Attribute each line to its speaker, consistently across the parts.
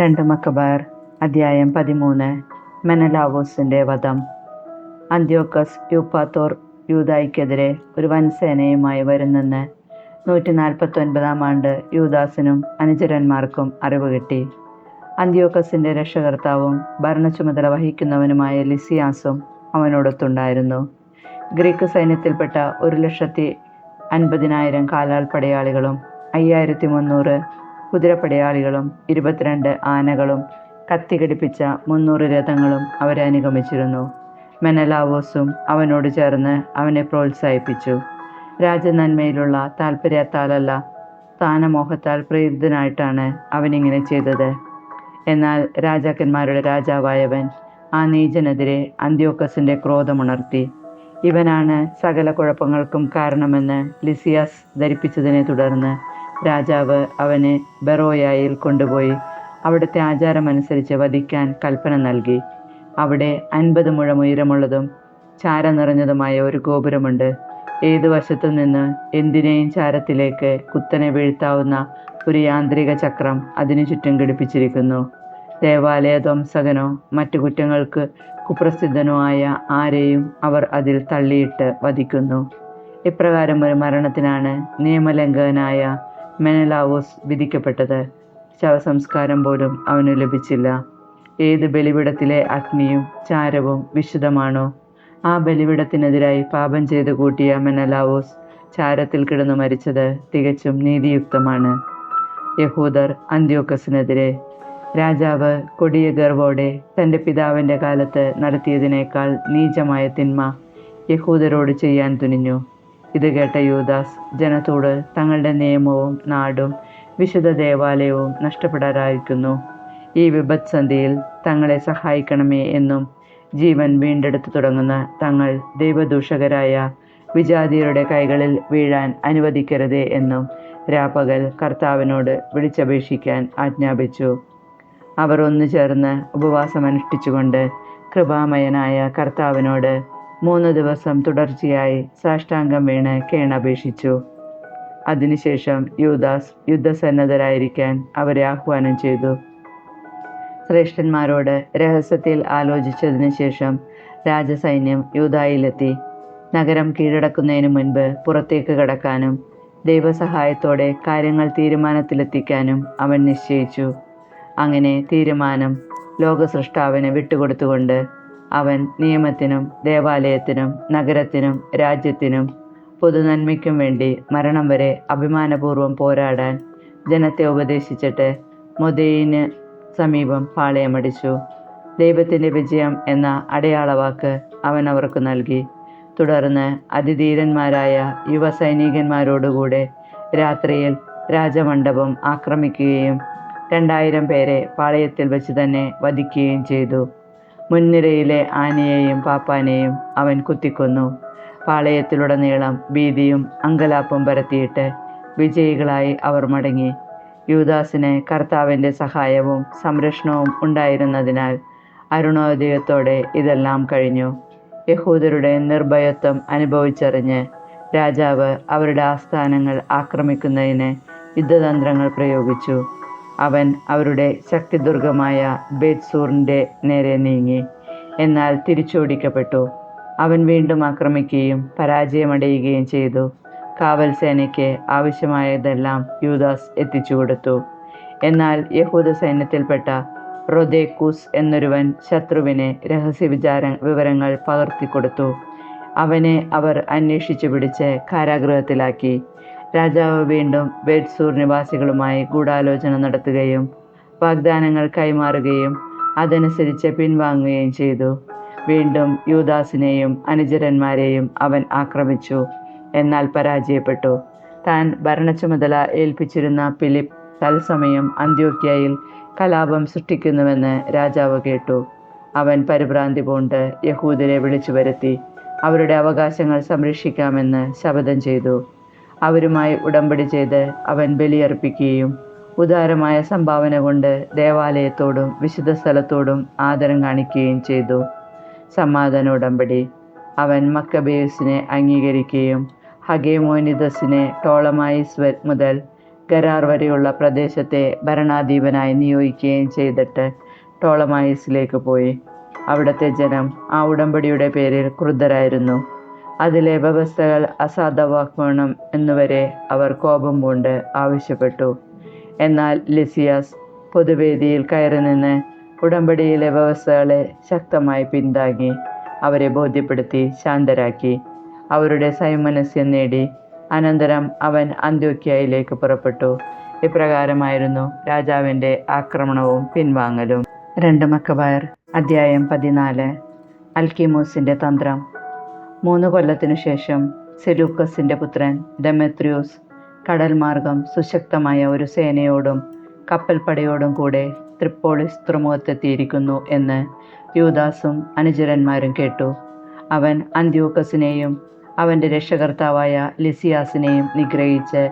Speaker 1: രണ്ട് മക്കബാർ അധ്യായം പതിമൂന്ന് മെനലാവോസിന്റെ വധം. അന്ത്യോക്കസ് യൂപ്പാത്തോർ യൂതായിക്കെതിരെ ഒരു വൻസേനയുമായി വരുന്നെന്ന് നൂറ്റി നാൽപ്പത്തൊൻപതാം ആണ്ട് യൂദാസിനും അനുചരന്മാർക്കും അറിവ് കിട്ടി. അന്ത്യോക്കസിന്റെ രക്ഷകർത്താവും ഭരണചുമതല വഹിക്കുന്നവനുമായ ലിസിയാസും അവനോടൊത്തുണ്ടായിരുന്നു. ഗ്രീക്ക് സൈന്യത്തിൽപ്പെട്ട ഒരു ലക്ഷത്തി അൻപതിനായിരം കാലാൾ പടയാളികളും അയ്യായിരത്തി മുന്നൂറ് കുതിരപ്പടയാളികളും ഇരുപത്തിരണ്ട് ആനകളും കത്തിഘടിപ്പിച്ച മുന്നൂറ് രഥങ്ങളും അവരെ അനുഗമിച്ചിരുന്നു. മെനലാവോസും അവനോട് ചേർന്ന് അവനെ പ്രോത്സാഹിപ്പിച്ചു. രാജനന്മയിലുള്ള താല്പര്യത്താലല്ല സ്ഥാനമോഹത്താൽ പ്രേരിതനായിട്ടാണ് അവനിങ്ങനെ ചെയ്തത്. എന്നാൽ രാജാക്കന്മാരുടെ രാജാവായവൻ ആ നീചനെതിരെ അന്ത്യോക്കസിന്റെ ക്രോധമുണർത്തി. ഇവനാണ് സകല കുഴപ്പങ്ങൾക്കും കാരണമെന്ന് ലിസിയാസ് ധരിപ്പിച്ചതിനെ തുടർന്ന് രാജാവ് അവനെ ബെറോയായിൽ കൊണ്ടുപോയി അവിടുത്തെ ആചാരമനുസരിച്ച് വധിക്കാൻ കൽപ്പന നൽകി. അവിടെ അൻപത് മുഴം ഉയരമുള്ളതും ചാര നിറഞ്ഞതുമായ ഒരു ഗോപുരമുണ്ട്. ഏതു വശത്തു നിന്ന് എന്തിനേയും ചാരത്തിലേക്ക് കുത്തനെ വീഴ്ത്താവുന്ന ഒരു യാന്ത്രിക ചക്രം അതിനു ചുറ്റും ഘടിപ്പിച്ചിരിക്കുന്നു. ദേവാലയ ധ്വംസകനോ മറ്റു കുറ്റങ്ങൾക്ക് കുപ്രസിദ്ധനോ ആയ ആരെയും അവർ അതിൽ തള്ളിയിട്ട് വധിക്കുന്നു. ഇപ്രകാരം ഒരു മരണത്തിനാണ് നിയമലംഘകനായ മെനലാവോസ് വിധിക്കപ്പെട്ടത്. ശവസംസ്കാരം പോലും അവന് ലഭിച്ചില്ല. ഏത് ബലിപിടത്തിലെ അഗ്നിയും ചാരവും വിശുദ്ധമാണോ? ആ ബലിപിടത്തിനെതിരായി പാപം ചെയ്തു കൂട്ടിയ മെനലാവോസ് ചാരത്തിൽ കിടന്നു മരിച്ചത് തികച്ചും നീതിയുക്തമാണ്. യഹൂദർ അന്ത്യോക്കസിനെതിരെ. രാജാവ് കൊടിയ ഗർവോടെ തന്റെ പിതാവിന്റെ കാലത്ത് നടത്തിയതിനേക്കാൾ നീചമായ തിന്മ യഹൂദരോട് ചെയ്യാൻ തുനിഞ്ഞു. ഇത് കേട്ട യൂദാസ് ജനത്തോട് തങ്ങളുടെ നിയമവും നാടും വിശുദ്ധ ദേവാലയവും നഷ്ടപ്പെടാറായിരിക്കുന്നു. ഈ വിപത്സന്ധിയിൽ തങ്ങളെ സഹായിക്കണമേ എന്നും ജീവൻ വീണ്ടെടുത്തു തുടങ്ങുന്ന തങ്ങൾ ദൈവദൂഷകരായ വിജാതിയരുടെ കൈകളിൽ വീഴാൻ അനുവദിക്കരുതേ എന്നും രാപ്പകൽ കർത്താവിനോട് വിളിച്ചപേക്ഷിക്കാൻ ആജ്ഞാപിച്ചു. അവർ ഒന്നു ചേർന്ന് ഉപവാസമനുഷ്ഠിച്ചുകൊണ്ട് കൃപാമയനായ കർത്താവിനോട് മൂന്ന് ദിവസം തുടർച്ചയായി സാഷ്ടാംഗം വീണ് കേണപേക്ഷിച്ചു അതിനുശേഷം യൂദാസ് യുദ്ധസന്നദ്ധരായിരിക്കാൻ അവരെ ആഹ്വാനം ചെയ്തു. ശ്രേഷ്ഠന്മാരോട് രഹസ്യത്തിൽ ആലോചിച്ചതിനു ശേഷം രാജസൈന്യം യൂതായിലെത്തി നഗരം കീഴടക്കുന്നതിന് മുൻപ് പുറത്തേക്ക് കടക്കാനും ദൈവസഹായത്തോടെ കാര്യങ്ങൾ തീരുമാനത്തിലെത്തിക്കാനും അവൻ നിശ്ചയിച്ചു. അങ്ങനെ തീരുമാനം ലോകസൃഷ്ടാവിന് വിട്ടുകൊടുത്തുകൊണ്ട് അവൻ നിയമത്തിനും ദേവാലയത്തിനും നഗരത്തിനും രാജ്യത്തിനും പൊതുനന്മയ്ക്കും വേണ്ടി മരണം വരെ അഭിമാനപൂർവം പോരാടാൻ ജനത്തെ ഉപദേശിച്ചിട്ട് മൊതയിന് സമീപം പാളയമടിച്ചു. ദൈവത്തിന്റെ വിജയം എന്ന അടയാളവാക്ക് അവൻ അവർക്ക് നൽകി. തുടർന്ന് അതിധീരന്മാരായ യുവ സൈനികന്മാരോടുകൂടെ രാത്രിയിൽ രാജമണ്ഡപം ആക്രമിക്കുകയും രണ്ടായിരം പേരെ പാളയത്തിൽ വെച്ച് തന്നെ വധിക്കുകയും ചെയ്തു. മുൻനിരയിലെ ആനയെയും പാപ്പാനെയും അവൻ കുത്തിക്കൊന്നു. പാളയത്തിലുടനീളം ഭീതിയും അങ്കലാപ്പും പരത്തിയിട്ട് വിജയികളായി അവർ മടങ്ങി. യൂദാസിന് കർത്താവിന്റെ സഹായവും സംരക്ഷണവും ഉണ്ടായിരുന്നതിനാൽ അരുണോദയത്തോടെ ഇതെല്ലാം കഴിഞ്ഞു. യഹൂദരുടെ നിർഭയത്വം അനുഭവിച്ചറിഞ്ഞ് രാജാവ് അവരുടെ ആസ്ഥാനങ്ങൾ ആക്രമിക്കുന്നതിന് യുദ്ധതന്ത്രങ്ങൾ പ്രയോഗിച്ചു. അവൻ അവരുടെ ശക്തിദുർഗമായ ബേത്സൂറിന്റെ നേരെ നീങ്ങി. എന്നാൽ തിരിച്ചോടിക്കപ്പെട്ടു. അവൻ വീണ്ടും ആക്രമിക്കുകയും പരാജയമടയുകയും ചെയ്തു. കാവൽ സേനയ്ക്ക് ആവശ്യമായതെല്ലാം യൂദാസ് എത്തിച്ചു കൊടുത്തു എന്നാൽ യഹൂദ സൈന്യത്തിൽപ്പെട്ട റൊദേക്കൂസ് എന്നൊരുവൻ ശത്രുവിനെ രഹസ്യ വിചാര വിവരങ്ങൾ പകർത്തിക്കൊടുത്തു. അവനെ അവർ അന്വേഷിച്ചു പിടിച്ച് കാരാഗൃഹത്തിലാക്കി. രാജാവ് വീണ്ടും ബേഡ്സൂർ നിവാസികളുമായി ഗൂഢാലോചന നടത്തുകയും വാഗ്ദാനങ്ങൾ കൈമാറുകയും അതനുസരിച്ച് പിൻവാങ്ങുകയും ചെയ്തു. വീണ്ടും യൂദാസിനെയും അനുചരന്മാരെയും അവൻ ആക്രമിച്ചു എന്നാൽ പരാജയപ്പെട്ടു. താൻ ഭരണച്ചുമതല ഏൽപ്പിച്ചിരുന്ന ഫിലിപ്പ് തത്സമയം അന്ത്യോക്യയിൽ കലാപം സൃഷ്ടിക്കുന്നുവെന്ന് രാജാവ് കേട്ടു. അവൻ പരിഭ്രാന്തി പൂണ്ട് യഹൂദരെ വിളിച്ചു വരുത്തി അവരുടെ അവകാശങ്ങൾ സംരക്ഷിക്കാമെന്ന് ശപഥം ചെയ്തു. അവരുമായി ഉടമ്പടി ചെയ്ത് അവൻ ബലിയർപ്പിക്കുകയും ഉദാരമായ സംഭാവന കൊണ്ട് ദേവാലയത്തോടും വിശുദ്ധ സ്ഥലത്തോടും ആദരം കാണിക്കുകയും ചെയ്തു. സമാധാന ഉടമ്പടി. അവൻ മക്കബേസിനെ അംഗീകരിക്കുകയും ഹഗേമോനിദസിനെ ടോളമായിസ് മുതൽ ഗരാർ വരെയുള്ള പ്രദേശത്തെ ഭരണാധീപനായി നിയോഗിക്കുകയും ചെയ്തിട്ട് ടോളമായിസിലേക്ക് പോയി. അവിടുത്തെ ജനം ആ ഉടമ്പടിയുടെ പേരിൽ ക്രുദ്ധരായിരുന്നു. അതിലെ വ്യവസ്ഥകൾ അസാധുവാക്കണം എന്നുവരെ അവർ കോപം കൊണ്ട് ആവശ്യപ്പെട്ടു. എന്നാൽ ലിസിയാസ് പൊതുവേദിയിൽ കയറി നിന്ന് ഉടമ്പടിയിലെ വ്യവസ്ഥകളെ ശക്തമായി പിന്താങ്ങി അവരെ ബോധ്യപ്പെടുത്തി ശാന്തരാക്കി. അവരുടെ സൈമനസ്യം നേടി. അനന്തരം അവൻ അന്ത്യോക്യയിലേക്ക് പുറപ്പെട്ടു. ഇപ്രകാരമായിരുന്നു രാജാവിന്റെ ആക്രമണവും പിൻവാങ്ങലും. രണ്ട് മക്കബയർ അധ്യായം പതിനാല്. അൽക്കിമൂസിന്റെ തന്ത്രം. മൂന്ന് കൊല്ലത്തിനു ശേഷം സെലൂക്കസിന്റെ പുത്രൻ ഡെമെത്രിയൂസ് കടൽ മാർഗം സുശക്തമായ ഒരു സേനയോടും കപ്പൽപ്പടയോടും കൂടെ ത്രിപ്പോളിസ് തുറമുഖത്തെത്തിയിരിക്കുന്നു എന്ന് യൂദാസും അനുചരന്മാരും കേട്ടു. അവൻ അന്ത്യൂക്കസിനെയും അവന്റെ രക്ഷകർത്താവായ ലിസിയാസിനെയും നിഗ്രഹിച്ച്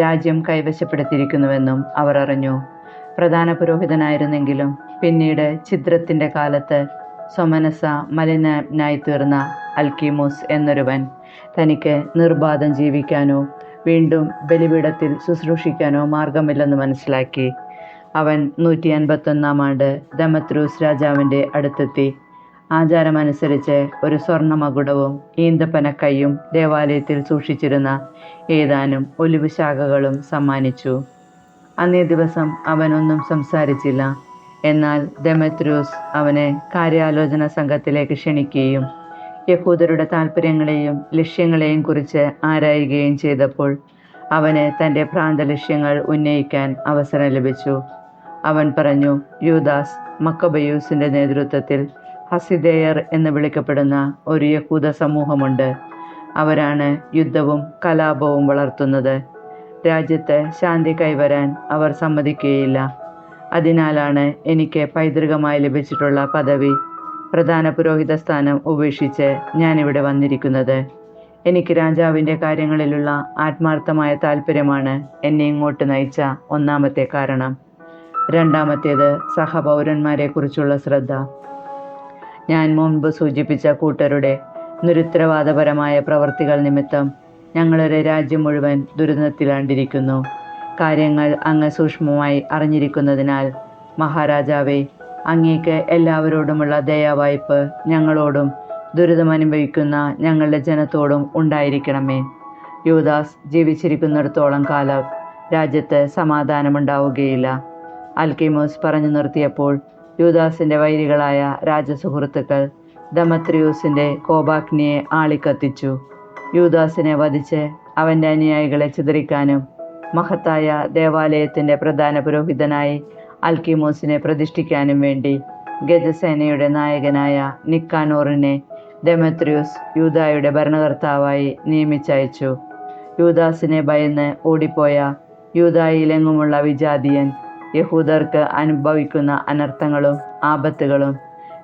Speaker 1: രാജ്യം കൈവശപ്പെടുത്തിയിരിക്കുന്നുവെന്നും അവർ അറിഞ്ഞു. പ്രധാന പുരോഹിതനായിരുന്നെങ്കിലും പിന്നീട് ഛിദ്രത്തിന്റെ കാലത്ത് സ്വമനസ മലിനനായി തീർന്ന അൽക്കീമോസ് എന്നൊരുവൻ തനിക്ക് നിർബാധം ജീവിക്കാനോ വീണ്ടും ബലിപീഠത്തിൽ ശുശ്രൂഷിക്കാനോ മാർഗമില്ലെന്ന് മനസ്സിലാക്കി. അവൻ നൂറ്റി അൻപത്തൊന്നാം ആണ്ട് ദമത്രൂസ് രാജാവിന്റെ അടുത്തെത്തി. ആചാരമനുസരിച്ച് ഒരു സ്വർണമകുടവും ഈന്തപ്പനക്കൈയും ദേവാലയത്തിൽ സൂക്ഷിച്ചിരുന്ന ഏതാനും ഒലിവ് ശാഖകളും സമ്മാനിച്ചു. അന്നേ ദിവസം അവനൊന്നും സംസാരിച്ചില്ല. എന്നാൽ ദമത്രൂസ് അവനെ കാര്യാലോചന സംഘത്തിലേക്ക് ക്ഷണിക്കുകയും യഹൂദരുടെ താല്പര്യങ്ങളെയും ലക്ഷ്യങ്ങളെയും കുറിച്ച് ആരായുകയും ചെയ്തപ്പോൾ അവന് തന്റെ ഭ്രാന്ത ലക്ഷ്യങ്ങൾ ഉന്നയിക്കാൻ അവസരം ലഭിച്ചു. അവൻ പറഞ്ഞു യൂദാസ് മക്കബയൂസിന്റെ നേതൃത്വത്തിൽ ഹസിദേയർ എന്ന് വിളിക്കപ്പെടുന്ന ഒരു യഹൂദ സമൂഹമുണ്ട്. അവരാണ് യുദ്ധവും കലാപവും വളർത്തുന്നത്. രാജ്യത്ത് ശാന്തി കൈവരാൻ അവർ സമ്മതിക്കുകയില്ല. അതിനാലാണ് എനിക്ക് പൈതൃകമായി ലഭിച്ചിട്ടുള്ള പദവി പ്രധാന പുരോഹിത സ്ഥാനം ഉപേക്ഷിച്ച് ഞാനിവിടെ വന്നിരിക്കുന്നത്. എനിക്ക് രാജാവിന്റെ കാര്യങ്ങളിലുള്ള ആത്മാർത്ഥമായ താല്പര്യമാണ് എന്നെ ഇങ്ങോട്ട് നയിച്ച ഒന്നാമത്തെ കാരണം. രണ്ടാമത്തേത് സഹപൗരന്മാരെക്കുറിച്ചുള്ള ശ്രദ്ധ. ഞാൻ മുൻപ് സൂചിപ്പിച്ച കൂട്ടരുടെ നിരുത്തരവാദപരമായ പ്രവർത്തികൾ നിമിത്തം ഞങ്ങളുടെ രാജ്യം മുഴുവൻ ദുരിതത്തിലാണ്ടിരിക്കുന്നു. കാര്യങ്ങൾ അങ്ങ് സൂക്ഷ്മമായി അറിഞ്ഞിരിക്കുന്നതിനാൽ മഹാരാജാവേ അങ്ങേക്ക് എല്ലാവരോടുമുള്ള ദയാവായ്പ് ഞങ്ങളോടും ദുരിതമനുഭവിക്കുന്ന ഞങ്ങളുടെ ജനത്തോടും ഉണ്ടായിരിക്കണമേ. യുവദാസ് ജീവിച്ചിരിക്കുന്നിടത്തോളം കാലം രാജ്യത്ത് സമാധാനമുണ്ടാവുകയില്ല. അൽക്കിമോസ് പറഞ്ഞു നിർത്തിയപ്പോൾ യുവദാസിന്റെ വൈരികളായ രാജസുഹൃത്തുക്കൾ ദമത്രിയൂസിന്റെ കോപാഗ്നിയെ ആളിക്കത്തിച്ചു. യൂദാസിനെ വധിച്ച് അവന്റെ അനുയായികളെ ചിതറിക്കാനും മഹത്തായ ദേവാലയത്തിന്റെ പ്രധാന പുരോഹിതനായി അൽക്കിമോസിനെ പ്രതിഷ്ഠിക്കാനും വേണ്ടി ഗജസേനയുടെ നായകനായ നിക്കാനോറിനെ ഡെമത്രിയൂസ് യൂദായുടെ ഭരണകർത്താവായി നിയമിച്ചയച്ചു. യൂദാസിനെ ഭയന്ന് ഓടിപ്പോയ യൂദായിലെങ്ങുമുള്ള വിജാതിയൻ യഹൂദർക്ക് അനുഭവിക്കുന്ന അനർത്ഥങ്ങളും ആപത്തുകളും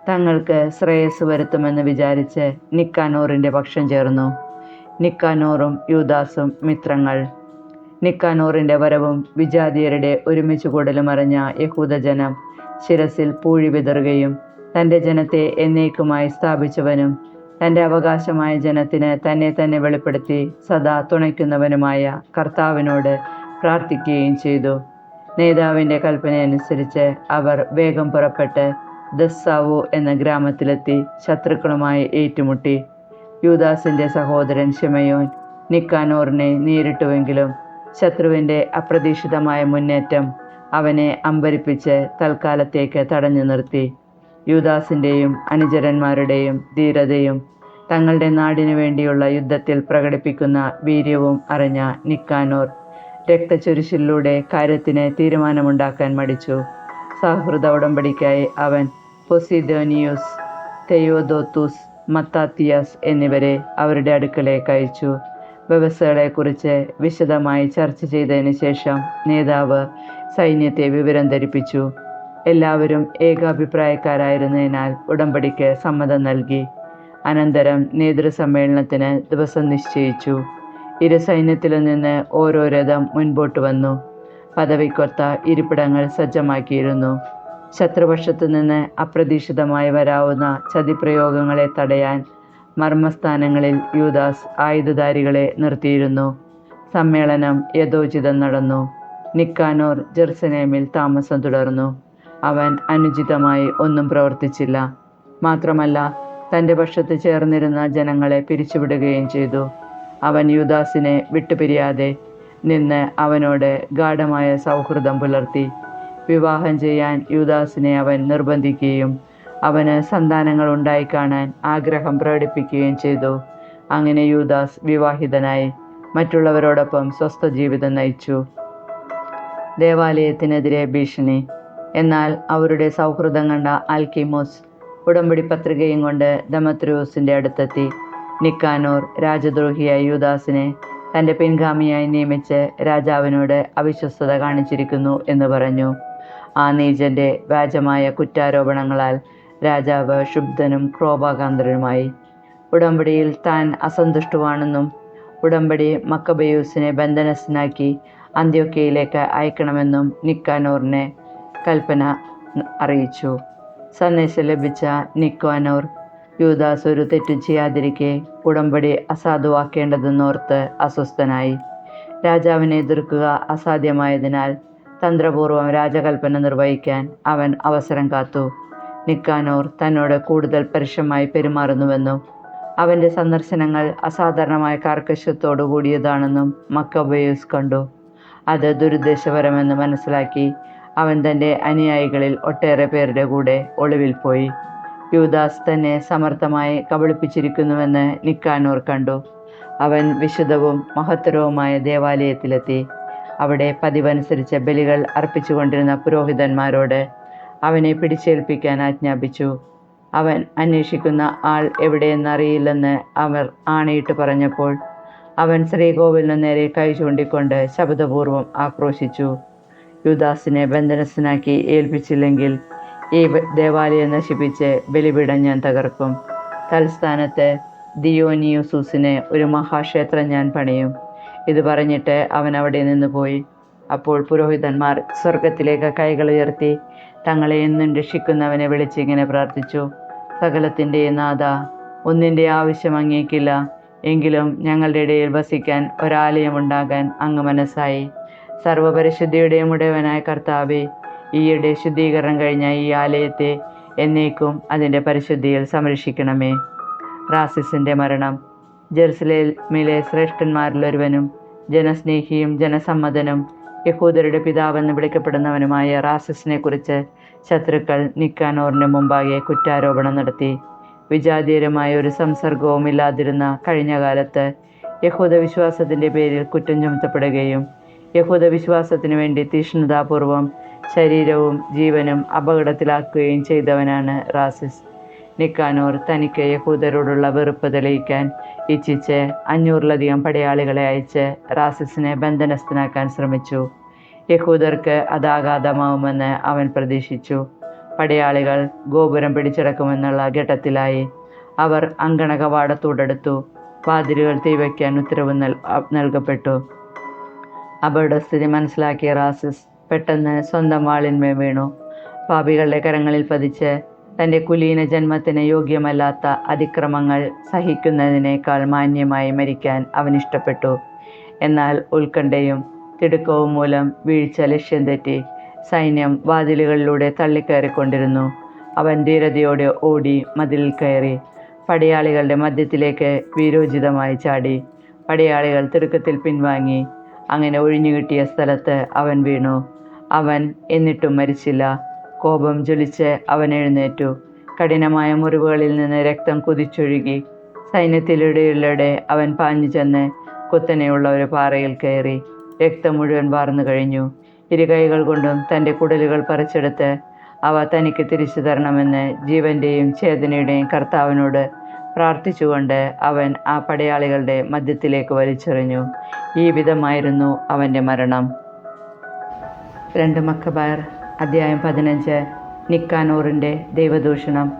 Speaker 1: തങ്ങൾക്ക് ശ്രേയസ് വരുത്തുമെന്ന് വിചാരിച്ച് നിക്കാനോറിന്റെ പക്ഷം ചേർന്നു. നിക്കാനോറും യൂദാസും മിത്രങ്ങൾ. നിക്കാനോറിന്റെ വരവും വിജാതിയരുടെ ഒരുമിച്ച് കൂടലും അറിഞ്ഞ യഹൂദജനം ശിരസിൽ പൂഴി വിതറുകയും തന്റെ ജനത്തെ എന്നേക്കുമായി സ്ഥാപിച്ചവനും തന്റെ അവകാശമായ ജനത്തിന് തന്നെ തന്നെ വെളിപ്പെടുത്തി സദാ തുണയ്ക്കുന്നവനുമായ കർത്താവിനോട് പ്രാർത്ഥിക്കുകയും ചെയ്തു. നേതാവിന്റെ കൽപ്പനയനുസരിച്ച് അവർ വേഗം പുറപ്പെട്ട് ദസ്സാവു എന്ന ഗ്രാമത്തിലെത്തി ശത്രുക്കളുമായി ഏറ്റുമുട്ടി. യൂദാസിന്റെ സഹോദരൻ ഷിമയോൻ നിക്കാനോറിനെ നേരിട്ടുവെങ്കിലും ശത്രുവിന്റെ അപ്രതീക്ഷിതമായ മുന്നേറ്റം അവനെ അമ്പരിപ്പിച്ച് തൽക്കാലത്തേക്ക് തടഞ്ഞു നിർത്തി. യുദാസിന്റെയും അനുചരന്മാരുടെയും ധീരതയും തങ്ങളുടെ നാടിനു വേണ്ടിയുള്ള യുദ്ധത്തിൽ പ്രകടിപ്പിക്കുന്ന വീര്യവും അറിഞ്ഞ നിക്കാനോർ രക്തച്ചൊരിച്ചിലൂടെ കാര്യത്തിന് തീരുമാനമുണ്ടാക്കാൻ മടിച്ചു. സൗഹൃദ ഉടമ്പടിക്കായി അവൻ പൊസിദോനിയൂസ് തെയോദോത്തൂസ് മത്താത്തിയാസ് എന്നിവരെ അവരുടെ അടുക്കലേക്ക് അയച്ചു. വ്യവസ്ഥകളെക്കുറിച്ച് വിശദമായി ചർച്ച ചെയ്തതിന് ശേഷം നേതാവ് സൈന്യത്തെ വിവരം ധരിപ്പിച്ചു. എല്ലാവരും ഏകാഭിപ്രായക്കാരായിരുന്നതിനാൽ ഉടമ്പടിക്ക് സമ്മതം നൽകി. അനന്തരം നേതൃസമ്മേളനത്തിന് ദിവസം നിശ്ചയിച്ചു. ഇരു സൈന്യത്തിൽ നിന്ന് ഓരോ രഥം മുൻപോട്ട് വന്നു. പദവിക്കൊത്ത ഇരിപ്പിടങ്ങൾ സജ്ജമാക്കിയിരുന്നു. ശത്രുപക്ഷത്തു നിന്ന് അപ്രതീക്ഷിതമായി വരാവുന്ന ചതിപ്രയോഗങ്ങളെ തടയാൻ മർമ്മസ്ഥാനങ്ങളിൽ യൂദാസ് ആയുധധാരികളെ നിർത്തിയിരുന്നു. സമ്മേളനം യഥോചിതം നടന്നു. നിക്കാനോർ ജെറുസലേമിൽ താമസം തുടർന്നു. അവൻ അനുചിതമായി ഒന്നും പ്രവർത്തിച്ചില്ല. മാത്രമല്ല തന്റെ പക്ഷത്ത് ചേർന്നിരുന്ന ജനങ്ങളെ പിരിച്ചുവിടുകയും ചെയ്തു. അവൻ യുദാസിനെ വിട്ടുപിരിയാതെ നിന്ന് അവനോട് ഗാഠമായ സൗഹൃദം പുലർത്തി. വിവാഹം ചെയ്യാൻ യുദാസിനെ അവൻ നിർബന്ധിക്കുകയും അവന് സന്താനങ്ങൾ ഉണ്ടായി കാണാൻ ആഗ്രഹം പ്രകടിപ്പിക്കുകയും ചെയ്തു. അങ്ങനെ യൂദാസ് വിവാഹിതനായി മറ്റുള്ളവരോടൊപ്പം സ്വസ്ഥ ജീവിതം നയിച്ചു. ദേവാലയത്തിനെതിരെ ഭീഷണി. എന്നാൽ അവരുടെ സൗഹൃദം കണ്ട അൽക്കിമോസ് ഉടമ്പടി പത്രികയും കൊണ്ട് ദമത്രിയോസിന്റെ അടുത്തെത്തി. നിക്കാനോർ രാജദ്രോഹിയായ യൂദാസിനെ തന്റെ പിൻഗാമിയായി നിയമിച്ച് രാജാവിനോട് അവിശ്വസ്തത കാണിച്ചിരിക്കുന്നു എന്ന് പറഞ്ഞു. ആ നീജന്റെ വ്യാജമായ കുറ്റാരോപണങ്ങളാൽ രാജാവ് ക്ഷുബ്ധനും ക്രോപാകാന്തരനുമായി ഉടമ്പടിയിൽ താൻ അസന്തുഷ്ടമാണെന്നും ഉടമ്പടി മക്കബയൂസിനെ ബന്ധനസ്ഥനാക്കി അന്ത്യോക്കയിലേക്ക് അയക്കണമെന്നും നിക്കാനോറിനെ കൽപ്പന അറിയിച്ചു. സന്ദേശം ലഭിച്ച നിക്കാനോർ യൂദാസ് ഒരു തെറ്റും ചെയ്യാതിരിക്കെ ഉടമ്പടി അസാധുവാക്കേണ്ടതെന്നോർത്ത് അസ്വസ്ഥനായി. രാജാവിനെ എതിർക്കുക അസാധ്യമായതിനാൽ തന്ത്രപൂർവം രാജകൽപ്പന നിർവഹിക്കാൻ അവൻ അവസരം കാത്തു. നിക്കാനോർ തന്നോട് കൂടുതൽ പരുഷമായി പെരുമാറുന്നുവെന്നും അവന്റെ സന്ദർശനങ്ങൾ അസാധാരണമായ കാർക്കശ്യത്തോടു കൂടിയതാണെന്നും മക്കബയൂസ് കണ്ടു. അത് ദുരുദ്ദേശപരമെന്ന് മനസ്സിലാക്കി അവൻ തന്റെ അനുയായികളിൽ ഒട്ടേറെ പേരുടെ കൂടെ ഒളിവിൽ പോയി. യൂദാസ് തന്നെ സമർത്ഥമായി കബളിപ്പിച്ചിരിക്കുന്നുവെന്ന് നിക്കാനോർ കണ്ടു. അവൻ വിശുദ്ധവും മഹത്തരവുമായ ദേവാലയത്തിലെത്തി. അവിടെ പതിവനുസരിച്ച് ബലികൾ അർപ്പിച്ചുകൊണ്ടിരുന്ന പുരോഹിതന്മാരോട് അവനെ പിടിച്ചേൽപ്പിക്കാൻ ആജ്ഞാപിച്ചു. അവൻ അന്വേഷിക്കുന്ന ആൾ എവിടെയെന്നറിയില്ലെന്ന് അവർ ആണയിട്ട് പറഞ്ഞപ്പോൾ അവൻ ശ്രീകോവിലിന് നേരെ കൈ ചൂണ്ടിക്കൊണ്ട് ശബ്ദപൂർവം ആക്രോശിച്ചു. യുദാസിനെ ബന്ധനസ്ഥനാക്കി ഏൽപ്പിച്ചില്ലെങ്കിൽ ഈ ദേവാലയം നശിപ്പിച്ച് ബലിപീഠം ഞാൻ തകർക്കും. തൽസ്ഥാനത്ത് ദിയോനിയുസൂസിനെ ഒരു മഹാക്ഷേത്രം ഞാൻ പണിയും. ഇത് പറഞ്ഞിട്ട് അവൻ അവിടെ നിന്ന് പോയി അപ്പോൾ പുരോഹിതന്മാർ സ്വർഗത്തിലേക്ക് കൈകൾ ഉയർത്തി തങ്ങളെ എന്നും രക്ഷിക്കുന്നവനെ വിളിച്ചിങ്ങനെ പ്രാർത്ഥിച്ചു. സകലത്തിന്റെ നാഥ ഒന്നിന്റെ ആവശ്യം അങ്ങേക്കില്ല. എങ്കിലും ഞങ്ങളുടെ ഇടയിൽ വസിക്കാൻ ഒരാലയം ഉണ്ടാകാൻ അങ്ങ് മനസ്സായി. സർവപരിശുദ്ധിയുടെയും ഉടയവനായ കർത്താവെ ഈയിടെ ശുദ്ധീകരണം കഴിഞ്ഞ ഈ ആലയത്തെ എന്നേക്കും അതിന്റെ പരിശുദ്ധിയിൽ സംരക്ഷിക്കണമേ. റാസിസിന്റെ മരണം ജെറുസലേമിലെ ശ്രേഷ്ഠന്മാരിലൊരുവനും ജനസ്നേഹിയും ജനസമ്മതനും യഹൂദരുടെ പിതാവെന്ന് വിളിക്കപ്പെടുന്നവനുമായ റാസിസിനെ കുറിച്ച് ശത്രുക്കൾ നിക്കാനോറിന് മുമ്പാകെ കുറ്റാരോപണം നടത്തി. വിജാതീയരമായ ഒരു സംസർഗവും ഇല്ലാതിരുന്ന കഴിഞ്ഞ കാലത്ത് യഹൂദ വിശ്വാസത്തിന്റെ പേരിൽ കുറ്റം ചുമത്തപ്പെടുകയും യഹൂദ വിശ്വാസത്തിനു വേണ്ടി തീഷ്ണതാപൂർവം ശരീരവും ജീവനും അപകടത്തിലാക്കുകയും ചെയ്തവനാണ് റാസിസ്. നിക്കാനോർ തനിക്ക് യഹൂദരോടുള്ള വെറുപ്പ് തെളിയിക്കാൻ ഇച്ഛിച്ച് അഞ്ഞൂറിലധികം പടയാളികളെ അയച്ച് റാസിസിനെ ബന്ധനസ്ഥനാക്കാൻ ശ്രമിച്ചു. യഹൂദർക്ക് അതാഘാതമാവുമെന്ന് അവൻ പ്രതീക്ഷിച്ചു. പടയാളികൾ ഗോപുരം പിടിച്ചടക്കുമെന്നുള്ള ഘട്ടത്തിലായി അവർ അങ്കണ കവാടത്തോടടുത്തു വാതിലുകൾ തീവയ്ക്കാൻ ഉത്തരവ് നൽ നൽകപ്പെട്ടു നൽകപ്പെട്ടു. സ്ഥിതി മനസ്സിലാക്കിയ റാസിസ് പെട്ടെന്ന് സ്വന്തം വാളിന്മേൽ വീണു. പാപികളുടെ കരങ്ങളിൽ പതിച്ച് തന്റെ കുലീന ജന്മത്തിന് യോഗ്യമല്ലാത്ത അതിക്രമങ്ങൾ സഹിക്കുന്നതിനേക്കാൾ മാന്യമായി മരിക്കാൻ അവൻ ഇഷ്ടപ്പെട്ടു എന്നാൽ ഉത്കണ്ഠയും തിടുക്കവും മൂലം വീഴ്ച ലക്ഷ്യം തെറ്റി സൈന്യം വാതിലുകളിലൂടെ തള്ളിക്കയറിക്കൊണ്ടിരുന്നു. അവൻ ധീരതയോടെ ഓടി മതിലിൽ കയറി പടയാളികളുടെ മധ്യത്തിലേക്ക് വീരോചിതമായി ചാടി. പടയാളികൾ തിടുക്കത്തിൽ പിൻവാങ്ങി. അങ്ങനെ ഒഴിഞ്ഞു കിട്ടിയ സ്ഥലത്ത് അവൻ വീണു. അവൻ എന്നിട്ടും മരിച്ചില്ല. കോപം ജ്വലിച്ച് അവൻ എഴുന്നേറ്റു. കഠിനമായ മുറിവുകളിൽ നിന്ന് രക്തം കുതിച്ചൊഴുകി. സൈന്യത്തിലിടയിലൂടെ അവൻ പാഞ്ഞു ചെന്ന് കുത്തനെയുള്ള ഒരു പാറയിൽ കയറി. രക്തം മുഴുവൻ വാർന്നു കഴിഞ്ഞു. ഇരുകൈകൾ കൊണ്ടും തന്റെ കുടലുകൾ പറിച്ചെടുത്ത് അവ തനിക്ക് തിരിച്ചു തരണമെന്ന് ജീവന്റെയും ചേതനയുടെയും കർത്താവിനോട് പ്രാർത്ഥിച്ചുകൊണ്ട് അവൻ ആ പടയാളികളുടെ മധ്യത്തിലേക്ക് വലിച്ചെറിഞ്ഞു. ഈ വിധമായിരുന്നു അവന്റെ മരണം. രണ്ട് മക്കബാർ അധ്യായം പതിനഞ്ച് നിക്കാനൂറിന്റെ ദൈവദൂഷണം.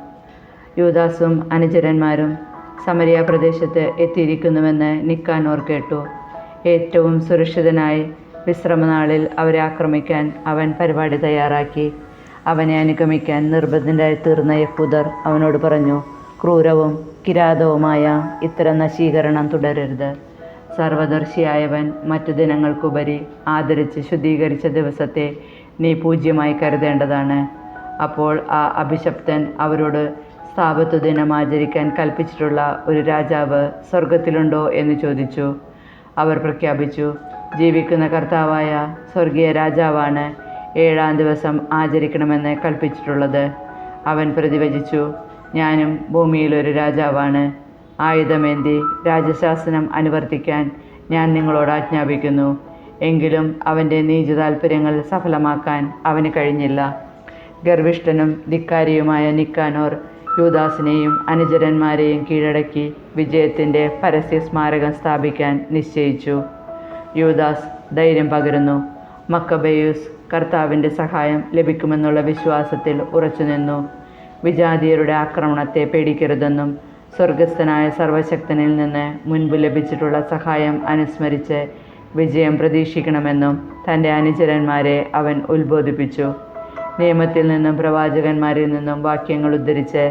Speaker 1: യൂദാസും അനുചരന്മാരും സമരിയ പ്രദേശത്ത് എത്തിയിരിക്കുന്നുവെന്ന് നിക്കാനോർ കേട്ടു. ഏറ്റവും സുരക്ഷിതനായി വിശ്രമനാളിൽ അവരെ ആക്രമിക്കാൻ അവൻ പരിപാടി തയ്യാറാക്കി. അവനെ അനുഗമിക്കാൻ നിർബന്ധനായി തീർന്ന യഹൂദർ അവനോട് പറഞ്ഞു ക്രൂരവും കിരാതവുമായ ഇത്തരം നശീകരണം തുടരരുത്. സർവദർശിയായവൻ മറ്റു ദിനങ്ങൾക്കുപരി ആദരിച്ച് ശുദ്ധീകരിച്ച ദിവസത്തെ നീ പൂജ്യമായി കരുതേണ്ടതാണ്. അപ്പോൾ ആ അഭിശപ്തൻ അവരോട് സ്ഥാപത്തു ദിനം ആചരിക്കാൻ കൽപ്പിച്ചിട്ടുള്ള ഒരു രാജാവ് സ്വർഗത്തിലുണ്ടോ എന്ന് ചോദിച്ചു. അവർ പ്രഖ്യാപിച്ചു. ജീവിക്കുന്ന കർത്താവായ സ്വർഗീയ രാജാവാണ് ഏഴാം ദിവസം ആചരിക്കണമെന്ന് കൽപ്പിച്ചിട്ടുള്ളത്. അവൻ പ്രതിവചിച്ചു ഞാനും ഭൂമിയിലൊരു രാജാവാണ്. ആയുധമേന്തി രാജശാസനം അനുവർത്തിക്കാൻ ഞാൻ നിങ്ങളോട് ആജ്ഞാപിക്കുന്നു. എങ്കിലും അവന്റെ നീച താൽപ്പര്യങ്ങൾ സഫലമാക്കാൻ അവന് കഴിഞ്ഞില്ല. ഗർഭിഷ്ഠനും ധിക്കാരിയുമായ നിക്കാനോർ യൂദാസിനെയും അനുചരന്മാരെയും കീഴടക്കി വിജയത്തിന്റെ പരസ്യ സ്മാരകം സ്ഥാപിക്കാൻ നിശ്ചയിച്ചു. യൂദാസ് ധൈര്യം പകരുന്നു. മക്കബയൂസ് കർത്താവിന്റെ സഹായം ലഭിക്കുമെന്നുള്ള വിശ്വാസത്തിൽ ഉറച്ചുനിന്നു വിജാതീയരുടെ ആക്രമണത്തെ പേടിക്കരുതെന്നും സ്വർഗസ്ഥനായ സർവശക്തനിൽ നിന്ന് മുൻപ് ലഭിച്ചിട്ടുള്ള സഹായം അനുസ്മരിച്ച് വിജയം പ്രതീക്ഷിക്കണമെന്നും തന്റെ അനുചരന്മാരെ അവൻ ഉത്ബോധിപ്പിച്ചു. നിയമത്തിൽ നിന്നും പ്രവാചകന്മാരിൽ നിന്നും വാക്യങ്ങൾ ഉദ്ധരിച്ച്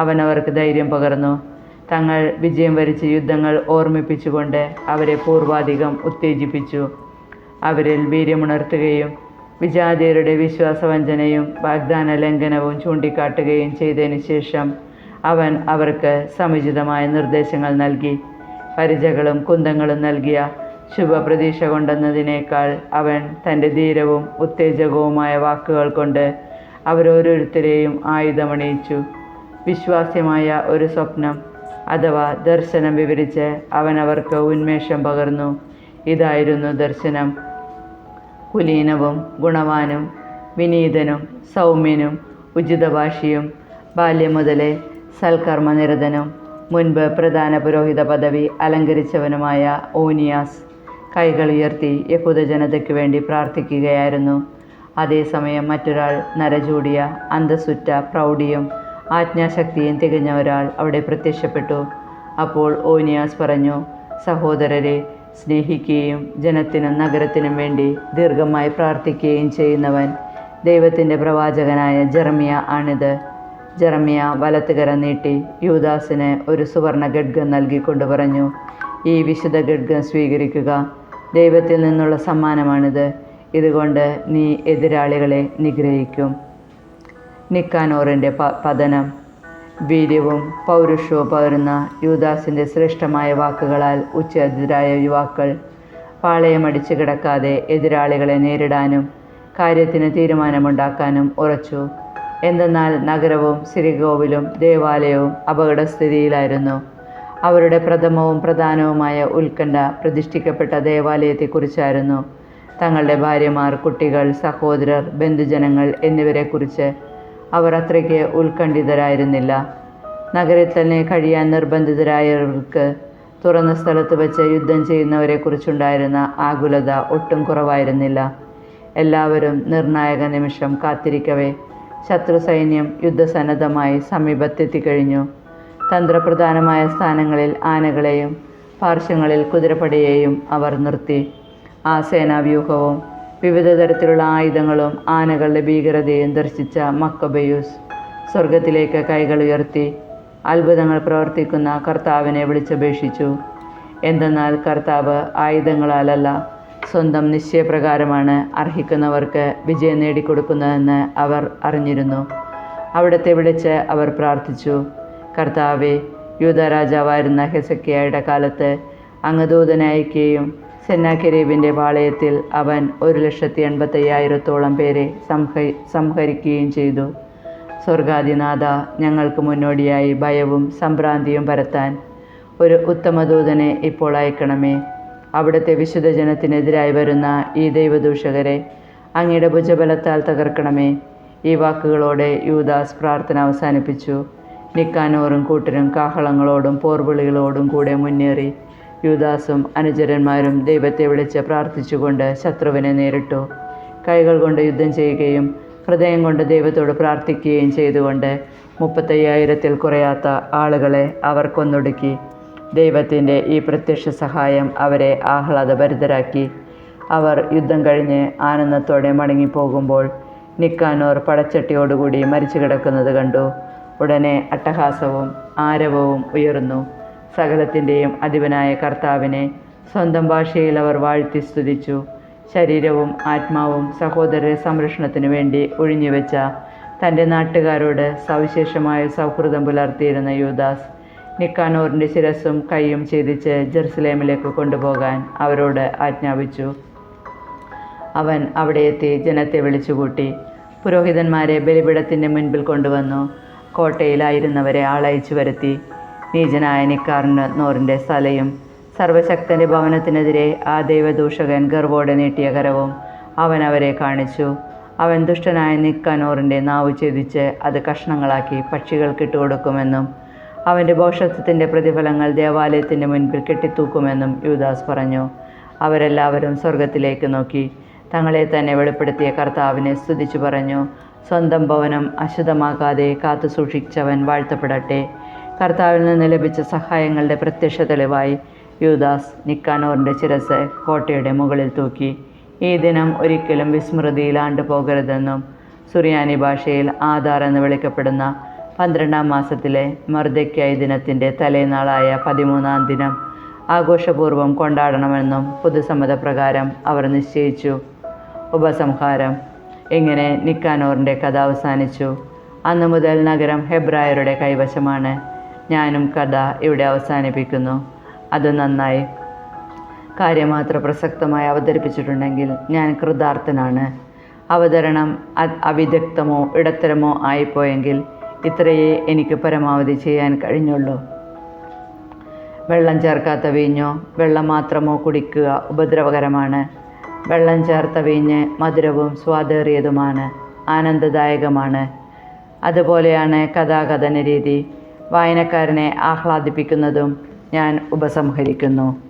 Speaker 1: അവൻ അവർക്ക് ധൈര്യം പകർന്നു. തങ്ങൾ വിജയം വരിച്ച യുദ്ധങ്ങൾ ഓർമ്മിപ്പിച്ചുകൊണ്ട് അവരെ പൂർവാധികം ഉത്തേജിപ്പിച്ചു. അവരിൽ വീര്യമുണർത്തുകയും വിജാതീയരുടെ വിശ്വാസവഞ്ചനയും വാഗ്ദാന ലംഘനവും ചൂണ്ടിക്കാട്ടുകയും ചെയ്തതിന് ശേഷം അവൻ അവർക്ക് സമുചിതമായ നിർദ്ദേശങ്ങൾ നൽകി. പരിചകളും കുന്തങ്ങളും നൽകിയ ശുഭപ്രതീക്ഷ കൊണ്ടെന്നതിനേക്കാൾ അവൻ തന്റെ ധീരവും ഉത്തേജകവുമായ വാക്കുകൾ കൊണ്ട് അവരോരോരുത്തരെയും ആയുധമണിയിച്ചു. വിശ്വാസ്യമായ ഒരു സ്വപ്നം അഥവാ ദർശനം വിവരിച്ച് അവൻ അവർക്ക് ഉന്മേഷം പകർന്നു. ഇതായിരുന്നു ദർശനം. കുലീനവും ഗുണവാനും വിനീതനും സൗമ്യനും ഉചിതഭാഷിയും ബാല്യം മുതലേ സൽക്കർമ്മനിരതനും മുൻപ് പ്രധാന പുരോഹിത പദവി അലങ്കരിച്ചവനുമായ ഓനിയാസ് കൈകൾ ഉയർത്തി യഹൂദ ജനതയ്ക്ക് വേണ്ടി പ്രാർത്ഥിക്കുകയായിരുന്നു. അതേസമയം മറ്റൊരാൾ നരചൂടിയ അന്തസുറ്റ പ്രൗഢിയും ആജ്ഞാശക്തിയും തികഞ്ഞ ഒരാൾ അവിടെ പ്രത്യക്ഷപ്പെട്ടു. അപ്പോൾ ഓനിയാസ് പറഞ്ഞു സഹോദരരെ സ്നേഹിക്കുകയും ജനത്തിനും നഗരത്തിനും വേണ്ടി ദീർഘമായി പ്രാർത്ഥിക്കുകയും ചെയ്യുന്നവൻ ദൈവത്തിന്റെ പ്രവാചകനായ ജെറമിയ ആണിത്. ജെറമിയ വലത്തുകര നീട്ടി യൂദാസിന് ഒരു സുവർണ ഗഡ്ഗം നൽകിക്കൊണ്ട് പറഞ്ഞു ഈ വിശുദ്ധ ഗഡ്ഗം സ്വീകരിക്കുക. ദൈവത്തിൽ നിന്നുള്ള സമ്മാനമാണിത്. ഇതുകൊണ്ട് നീ എതിരാളികളെ നിഗ്രഹിക്കും. നിക്കാനോറിന്റെ പ പതനം. വീര്യവും പൗരുഷവും പകരുന്ന യുവദാസിന്റെ ശ്രേഷ്ഠമായ വാക്കുകളാൽ ഉച്ചതിരായ യുവാക്കൾ പാളയമടിച്ചു കിടക്കാതെ എതിരാളികളെ നേരിടാനും കാര്യത്തിന് തീരുമാനമുണ്ടാക്കാനും ഉറച്ചു. എന്തെന്നാൽ നഗരവും സിരികോവിലും ദേവാലയവും അപകടസ്ഥിതിയിലായിരുന്നു. അവരുടെ പ്രഥമവും പ്രധാനവുമായ ഉത്കണ്ഠ പ്രതിഷ്ഠിക്കപ്പെട്ട ദേവാലയത്തെക്കുറിച്ചായിരുന്നു. തങ്ങളുടെ ഭാര്യമാർ കുട്ടികൾ സഹോദരർ ബന്ധുജനങ്ങൾ എന്നിവരെക്കുറിച്ച് അവർ അത്രയ്ക്ക് ഉത്കണ്ഠിതരായിരുന്നില്ല. നഗരത്തിൽ തന്നെ കഴിയാൻ നിർബന്ധിതരായവർക്ക് തുറന്ന സ്ഥലത്ത് വെച്ച് യുദ്ധം ചെയ്യുന്നവരെക്കുറിച്ചുണ്ടായിരുന്ന ആകുലത ഒട്ടും കുറവായിരുന്നില്ല. എല്ലാവരും നിർണായക നിമിഷം കാത്തിരിക്കവേ. ശത്രു സൈന്യം യുദ്ധസന്നദ്ധമായി സമീപത്തെത്തിക്കഴിഞ്ഞു തന്ത്രപ്രധാനമായ സ്ഥാനങ്ങളിൽ ആനകളെയും പാർശ്വങ്ങളിൽ കുതിരപ്പടയെയും അവർ നിർത്തി. ആ സേനാവ്യൂഹവും വിവിധ തരത്തിലുള്ള ആയുധങ്ങളും ആനകളുടെ ഭീകരതയും ദർശിച്ച മക്കബയൂസ് സ്വർഗത്തിലേക്ക് കൈകൾ ഉയർത്തി അത്ഭുതങ്ങൾ പ്രവർത്തിക്കുന്ന കർത്താവിനെ വിളിച്ചപേക്ഷിച്ചു. എന്തെന്നാൽ കർത്താവ് ആയുധങ്ങളാലല്ല സ്വന്തം നിശ്ചയപ്രകാരമാണ് അർഹിക്കുന്നവർക്ക് വിജയം നേടിക്കൊടുക്കുന്നതെന്ന് അവർ അറിഞ്ഞിരുന്നു. അവിടത്തെ വിളിച്ച് അവർ പ്രാർത്ഥിച്ചു കർത്താവെ യൂതരാജാവായിരുന്ന ഹെസക്കിയായുടെ കാലത്ത് അങ്ങ് ദൂതനെ അയക്കുകയും സെന്നാക്കെരീബിന്റെ പാളയത്തിൽ അവൻ ഒരു ലക്ഷത്തി എൺപത്തയ്യായിരത്തോളം പേരെ സംഹ സംഹരിക്കുകയും ചെയ്തു. സ്വർഗാദിനാഥ ഞങ്ങൾക്ക് മുന്നോടിയായി ഭയവും സംഭ്രാന്തിയും പരത്താൻ ഒരു ഉത്തമദൂതനെ ഇപ്പോൾ അയക്കണമേ. അവിടുത്തെ വിശുദ്ധ ജനത്തിനെതിരായി വരുന്ന ഈ ദൈവദൂഷകരെ അങ്ങയുടെ ഭുജബലത്താൽ തകർക്കണമേ. ഈ വാക്കുകളോടെ യൂദാസ് പ്രാർത്ഥന അവസാനിപ്പിച്ചു. നിക്കാനോറും കൂട്ടരും കാഹളങ്ങളോടും പോർവിളികളോടും കൂടെ മുന്നേറി. യൂദാസും അനുചരന്മാരും ദൈവത്തെ വിളിച്ച് പ്രാർത്ഥിച്ചുകൊണ്ട് ശത്രുവിനെ നേരിട്ടു. കൈകൾ കൊണ്ട് യുദ്ധം ചെയ്യുകയും ഹൃദയം കൊണ്ട് ദൈവത്തോട് പ്രാർത്ഥിക്കുകയും ചെയ്തുകൊണ്ട് മുപ്പത്തയ്യായിരത്തിൽ കുറയാത്ത ആളുകളെ അവർ കൊന്നൊടുക്കി. ദൈവത്തിന്റെ ഈ പ്രത്യക്ഷ സഹായം അവരെ ആഹ്ലാദഭരിതരാക്കി. അവർ യുദ്ധം കഴിഞ്ഞ് ആനന്ദത്തോടെ മടങ്ങിപ്പോകുമ്പോൾ നിക്കാനോർ പടച്ചട്ടിയോടുകൂടി മരിച്ചു കിടക്കുന്നത് കണ്ടു. ഉടനെ അട്ടഹാസവും ആരവവും ഉയർന്നു. സകലത്തിന്റെയും അധിപനായ കർത്താവിനെ സ്വന്തം ഭാഷയിൽ അവർ വാഴ്ത്തി സ്തുതിച്ചു. ശരീരവും ആത്മാവും സഹോദര സംരക്ഷണത്തിനു വേണ്ടി ഒഴിഞ്ഞുവെച്ച തന്റെ നാട്ടുകാരോട് സവിശേഷമായ സൗഹൃദം പുലർത്തിയിരുന്ന യൂദാസ് നിക്കാനോറിന്റെ ശിരസും കൈയും ഛേദിച്ച് ജെറുസലേമിലേക്ക് കൊണ്ടുപോകാൻ അവരോട് ആജ്ഞാപിച്ചു. അവൻ അവിടെ എത്തി ജനത്തെ വിളിച്ചുകൂട്ടി പുരോഹിതന്മാരെ ബലിപീഠത്തിന്റെ മുൻപിൽ കൊണ്ടുവന്നു കോട്ടയിലായിരുന്നവരെ ആളയച്ചു വരുത്തി നീചനായ നിക്കാറിന് നോറിന്റെ സ്ഥലയും സർവശക്തന്റെ ഭവനത്തിനെതിരെ ആ ദൈവദൂഷകൻ ഗർവോടെ നീട്ടിയ കരവും അവൻ അവരെ കാണിച്ചു. അവൻ ദുഷ്ടനായ നിക്കാനോറിന്റെ നാവ് ഛേദിച്ച് അത് കഷ്ണങ്ങളാക്കി പക്ഷികൾക്കിട്ട് കൊടുക്കുമെന്നും അവന്റെ ഭോഷത്വത്തിന്റെ പ്രതിഫലങ്ങൾ ദേവാലയത്തിന്റെ മുൻപിൽ കെട്ടിത്തൂക്കുമെന്നും യൂദാസ് പറഞ്ഞു. അവരെല്ലാവരും സ്വർഗത്തിലേക്ക് നോക്കി. തങ്ങളെ തന്നെ വെളിപ്പെടുത്തിയ കർത്താവിനെ സ്തുതിച്ചു പറഞ്ഞു. സ്വന്തം ഭവനം അശുദ്ധമാക്കാതെ കാത്തു സൂക്ഷിച്ചവൻ വാഴ്ത്തപ്പെടട്ടെ. കർത്താവിൽ നിന്ന് ലഭിച്ച സഹായങ്ങളുടെ പ്രത്യക്ഷ തെളിവായി യൂദാസ് നിക്കാനോറിന്റെ ശിരസ് കോട്ടയുടെ മുകളിൽ തൂക്കി ഈ ദിനം ഒരിക്കലും വിസ്മൃതിയിലാണ്ട് പോകരുതെന്നും സുറിയാനി ഭാഷയിൽ ആധാർ എന്ന് വിളിക്കപ്പെടുന്ന പന്ത്രണ്ടാം മാസത്തിലെ മർദ്ദയ്ക്കായി ദിനത്തിന്റെ തലേനാളായ പതിമൂന്നാം ദിനം ആഘോഷപൂർവം കൊണ്ടാടണമെന്നും പൊതുസമ്മതപ്രകാരം അവർ നിശ്ചയിച്ചു. ഉപസംഹാരം ഇങ്ങനെ നിക്കാനോറിന്റെ കഥ അവസാനിച്ചു. അന്നു മുതൽ നഗരം ഹെബ്രായരുടെ കൈവശമാണ്. ഞാനും കഥ ഇവിടെ അവസാനിപ്പിക്കുന്നു. അത് നന്നായി. കാര്യമാത്ര പ്രസക്തമായി അവതരിപ്പിച്ചിട്ടുണ്ടെങ്കിൽ ഞാൻ കൃതാർത്ഥനാണ്. അവതരണം അവിദഗ്ധമോ ഇടത്തരമോ ആയിപ്പോയെങ്കിൽ ഇത്രയേ എനിക്ക് പരമാവധി ചെയ്യാൻ കഴിഞ്ഞുള്ളൂ. വെള്ളം ചേർക്കാത്ത വീഞ്ഞോ വെള്ളം മാത്രമോ കുടിക്കുക ഉപദ്രവകരമാണ്. വെള്ളം ചേർത്ത വീഞ്ഞ് മധുരവും സ്വാദേറിയതുമാണ് ആനന്ദദായകമാണ്. അതുപോലെയാണ് കഥാകഥന രീതി. വായനക്കാരനെ ആഹ്ലാദിപ്പിക്കുന്നതും ഞാൻ ഉപസംഹരിക്കുന്നു.